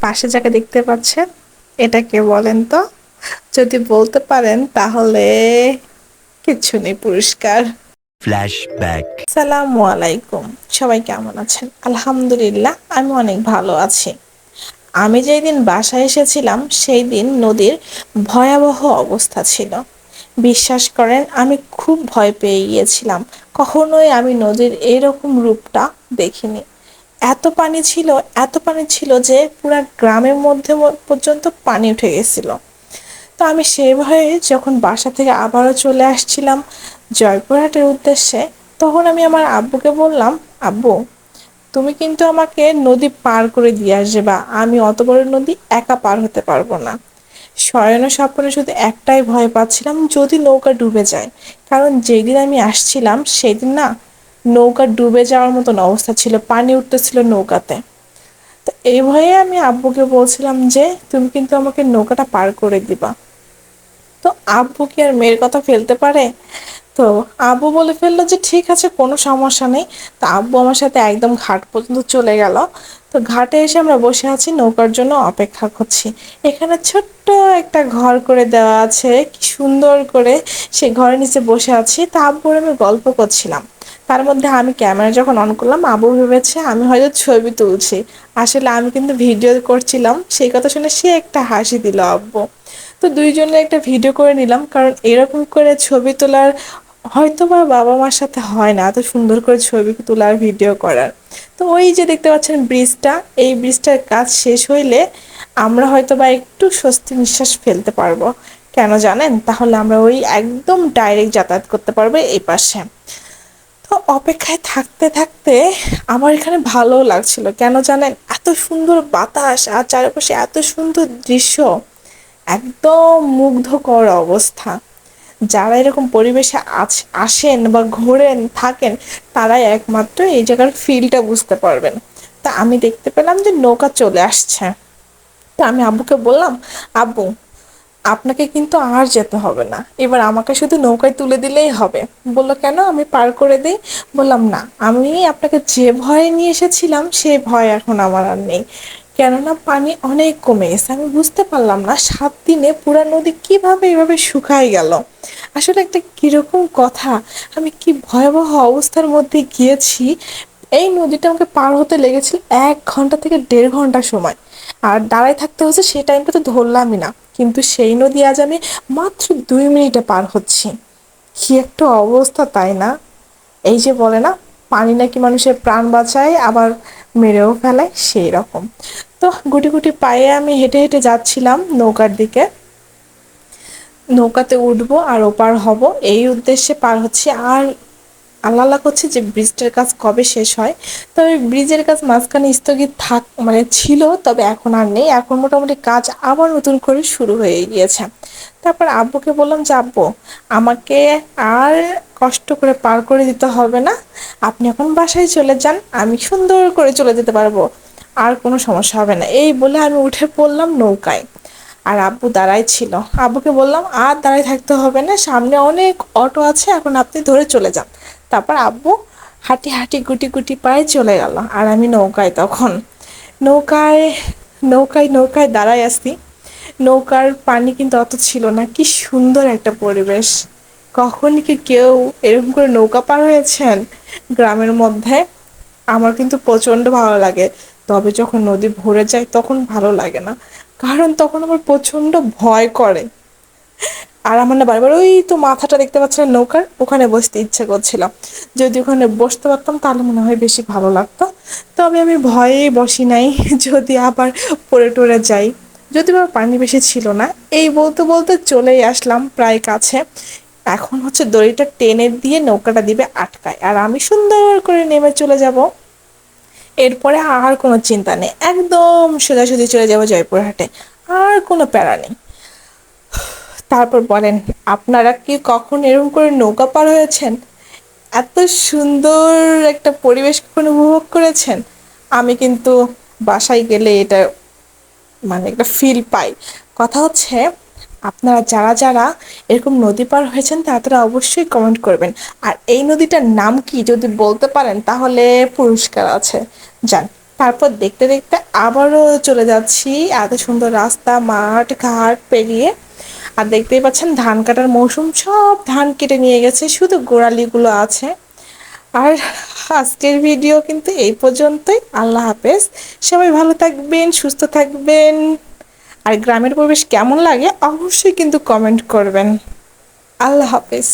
পাশে যাকে দেখতে পাচ্ছেন এটা কে বলেন তো? যদি বলতে পারেন তাহলে কিচ্ছু নেই পুরস্কার. সালামু আলাইকুম। সবাই কেমন আছেন? আলহামদুলিল্লাহ আমি অনেক ভালো আছি। আমি যেই দিন বাসায় এসেছিলাম সেই দিন নদীর ভয়াবহ অবস্থা ছিল। বিশ্বাস করেন আমি খুব ভয় পেয়ে গিয়েছিলাম। কখনোই আমি নদীর এরকম রূপটা দেখিনি। এত পানি ছিল, এত পানি ছিল যে পুরো গ্রামের মধ্যে পর্যন্ত পানি উঠে গেছিল। তো আমি সেই ভয়ে যখন বাসা থেকে আবারও চলে আসছিলাম জয়পুরহাটের উদ্দেশ্যে, তখন আমি আমার আব্বুকে বললাম, আব্বু, তুমি কিন্তু আমাকে নদী পার করে দিয়ে আসবে বা আমি অত বড় নদী একা পার হতে পারব না। শয়ন স্বপ্নে শুধু একটাই ভয় পাচ্ছিলাম, যদি নৌকা ডুবে যায়। কারণ যেদিন আমি আসছিলাম, সেদিন না নৌকা ডুবে যাওয়ার মতন অবস্থা ছিল, পানি উঠতেছিল নৌকাতে। তো এই ভয়ে আমি আব্বুকে বলছিলাম যে, তুমি কিন্তু আমাকে নৌকাটা পার করে দিবা। তো আব্বু কি আর মেয়ের কথা ফেলতে পারে? তো আব্বু বলে ফেলল যে, ঠিক আছে, কোনো সমস্যা নেই। তো আব্বু আমার সাথে একদম ঘাট পর্যন্ত চলে গেল। তো ঘাটে এসে আমরা বসে আছি, নৌকার জন্য অপেক্ষা করছি। এখানে ছোট্ট একটা ঘর করে দেওয়া আছে, কি সুন্দর করে সে ঘরের নিচে বসে আছি। তা আব্বুর আমি গল্প করছিলাম। তার মধ্যে আমি ক্যামেরা যখন অন করলাম, আবু ভেবেছে আমি হয়তো ছবি তুলছি। আসলে আমি কিন্তু ভিডিও করছিলাম, সেই কথা শুনে সে একটা হাসি দিল আব্বু। তো দুইজনে একটা ভিডিও করে নিলাম, কারণ এরকম করে ছবি তোলার হয়তো বা বাবা মার সাথে হয় না, এত সুন্দর করে ছবি তোলার ভিডিও করার। তো ওই যে দেখতে পাচ্ছেন ব্রিজটা, এই ব্রিজটার কাজ শেষ হইলে আমরা হয়তো বা একটু স্বস্তি নিঃশ্বাস ফেলতে পারব। কেন জানেন? তাহলে আমরা ওই একদম ডাইরেক্ট যাতায়াত করতে পারব এই পাশে। অপেক্ষায় থাকতে থাকতে আমার এখানে ভালো লাগছিল। কেন জানেন? এত সুন্দর বাতাস আর চারপাশে এত সুন্দর দৃশ্য। একদম মুগ্ধকর অবস্থা। যারা এরকম পরিবেশে আসেন বা ঘোরেন, থাকেন, তারাই একমাত্র এই জায়গার ফিলটা বুঝতে পারবেন। তা আমি দেখতে পেলাম যে নৌকা চলে আসছে। তা আমি আব্বুকে বললাম, আব্বু আপনাকে কিন্তু আর যেতে হবে না। এবার আমাকে শুধু নৌকায় তুলে দিলেই হবে। বলল, কেন? আমি পার করে দিই? বললাম, না, আমি আপনাকে যে ভয়ে নিয়ে এসেছিলাম সে ভয় এখন আমার আর নেই। কেননা পানি অনেক কমে গেছে। আমি বুঝতে পারলাম না, সাত দিনে পুরা নদী কীভাবে এভাবে শুকাই গেল? আসলে একটা কীরকম কথা, আমি কি ভয়াবহ অবস্থার মধ্যে গিয়েছি? এই নদীটা আমাকে পার হতে লেগেছিল এক ঘণ্টা থেকে দেড় ঘণ্টা সময়। আর দাঁড়ায় থাকতে হচ্ছে সেই টাইমটা তো ধরলামই না। কিন্তু সেই নদী আজ আমি মাত্র দুই মিনিটে পার হচ্ছি। কি একটা অবস্থা, তাই না? এই যে বলে না, পানি নাকি মানুষের প্রাণ বাঁচায়, আবার মেরেও ফেলায় সেই রকম। তো গুটি গুটি পায়ে আমি হেঁটে হেঁটে যাচ্ছিলাম নৌকার দিকে। নৌকাতে উঠবো আর ওপার হব, এই উদ্দেশ্যে পার হচ্ছে। আর আল্লাহ আল্লাহ করছে যে ব্রিজটার কাজ কবে শেষ হয়। তবে ব্রিজের কাজ মাঝখানে স্থগিত থাক মানে ছিল, তবে এখন আর নেই। এখন মোটামুটি কাজ আবার নতুন করে শুরু হয়ে গিয়েছে। তারপর আব্বুকে বললাম যে, আব্বু, আমাকে আর কষ্ট করে পার করে দিতে হবে না। আপনি এখন বাসায় চলে যান, আমি সুন্দর করে চলে যেতে পারব। আর কোনো সমস্যা হবে না। এই বলে আমি উঠে পড়লাম নৌকায়। আর আব্বু দাঁড়াই ছিল। আব্বুকে বললাম, আর দাঁড়াই থাকতে হবে না। সামনে অনেক অটো আছে। এখন আপনি ধরে চলে যান। তারপর আব্বু হাঁটি হাঁটি গুটি গুটি পায়ে চলে গেল। আর আমি নৌকায় তখন। নৌকায় নৌকায় নৌকায় দাঁড়ায় আসি নৌকার পানি কিন্তু অত ছিল না। কি সুন্দর একটা পরিবেশ। কখন কি কেউ এরকম করে নৌকা পার হয়েছেন? গ্রামের মধ্যে আমার কিন্তু প্রচণ্ড ভালো লাগে। তবে যখন নদী ভরে যায় তখন ভালো লাগে না। কারণ তখন আমার প্রচণ্ড ভয় করে। আর আমার না বারবার ওই তো মাথাটা দেখতে পাচ্ছিলাম নৌকার, ওখানে বসতে ইচ্ছে করছিল। যদি ওখানে বসতে পারতাম তাহলে মনে হয় বেশি ভালো লাগতো। তবে আমি ভয়েই বসি নাই, যদি আবার পড়ে টরে যাই। যদি বা পানি বেশি ছিল না, এই বলতে বলতে চলেই আসলাম প্রায় কাছে। এখন হচ্ছে দড়িটা টেনে দিয়ে নৌকাটা দিবে আটকায়, আর আমি সুন্দর করে নেমে চলে যাব। এরপরে আর কোনো চিন্তা নেই, একদম সোজাসুজি চলে যাব জয়পুরহাটে, আর কোনো প্যারা নেই। তারপর বলেন, আপনারা কি কখন এরকম করে নৌকা পার হয়েছেন? এত সুন্দর একটা পরিবেশ কখন উপভোগ করেছেন? আমি কিন্তু বাসায় গেলে এটা মানে একটা ফিল পাই। কথা হচ্ছে, আপনারা যারা যারা এরকম নদী পার হয়েছেন তারা অবশ্যই কমেন্ট করবেন। আর এই নদীটার নাম কি যদি বলতে পারেন তাহলে পুরস্কার আছে। যান, তারপর দেখতে দেখতে আবারও চলে যাচ্ছি। এত সুন্দর রাস্তা, মাঠ, ঘাট পেরিয়ে আর দেখতেই পাচ্ছেন ধান কাটার মৌসুম, সব ধান কেটে নিয়ে গেছে, শুধু গোড়ালিগুলো আছে। আর আজকের ভিডিও কিন্তু এই পর্যন্তই। আল্লাহ হাফেজ। সবাই ভালো থাকবেন, সুস্থ থাকবেন। আর গ্রামের পরিবেশ কেমন লাগে অবশ্যই কিন্তু কমেন্ট করবেন। আল্লাহ হাফেজ।